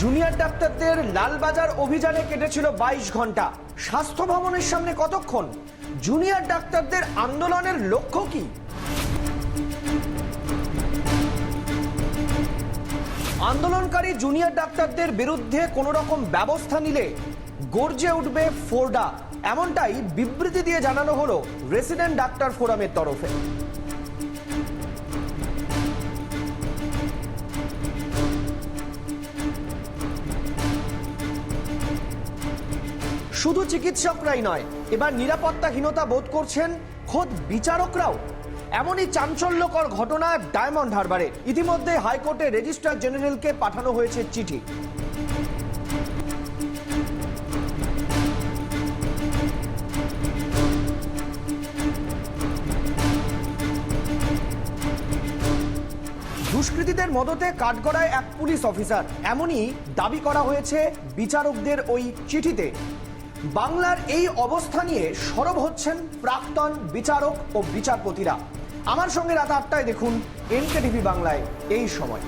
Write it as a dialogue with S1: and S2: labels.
S1: Junior ডাক্তারদের লালবাজার অভিযানে কেটেছিল বাইশ ঘণ্টা। স্বাস্থ্য ভবনের সামনে কতক্ষণ? জুনিয়র ডাক্তারদের আন্দোলনের লক্ষ্য কি? আন্দোলনকারী জুনিয়র ডাক্তারদের বিরুদ্ধে কোনো রকম ব্যবস্থা নিলে গর্জে উঠবে ফোরডা। এমনটাই বিবৃতি দিয়ে জানানো হলো রেসিডেন্ট ডাক্তার ফোরামের তরফে। শুধু চিকিৎসকরাই নয়, এবার নিরাপত্তাহীনতা বোধ করছেন খোদ বিচারকরাও। এমনই চাঞ্চল্যকর ঘটনা ডায়মন্ড হারবারে। ইতিমধ্যে হাইকোর্টে রেজিস্ট্রার জেনারেলকে পাঠানো হয়েছে চিঠি। দুষ্কৃতীদের মদতে কাঠগড়ায় এক পুলিশ অফিসার। এমনই দাবি করা হয়েছে বিচারকদের ওই চিঠিতে। বাংলার এই অবস্থা নিয়ে সরব হচ্ছেন প্রাক্তন বিচারক ও বিচারপতিরা। আমার সঙ্গে রাত আটটায় দেখুন এনকে টিভি বাংলায় এই সময়।